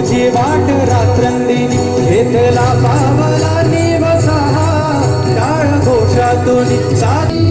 तुझी वाट रात्रंदी घेतला पावला निवसा काळ घोषातून सारी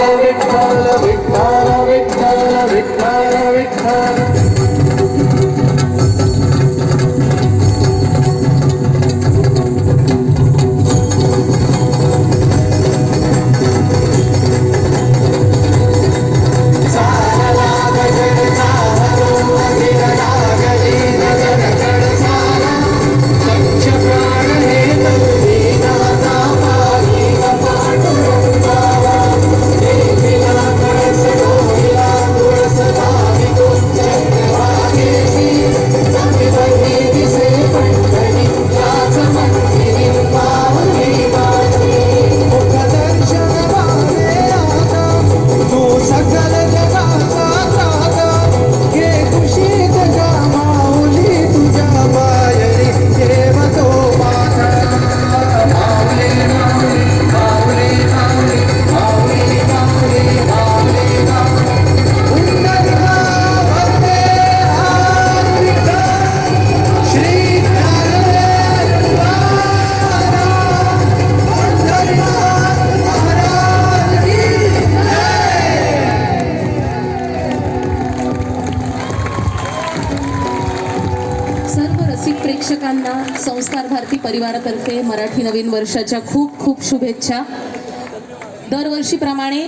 शिक्षकांना संस्कार भारती परिवारातर्फे मराठी नवीन वर्षाच्या खूप खूप शुभेच्छा. दरवर्षीप्रमाणे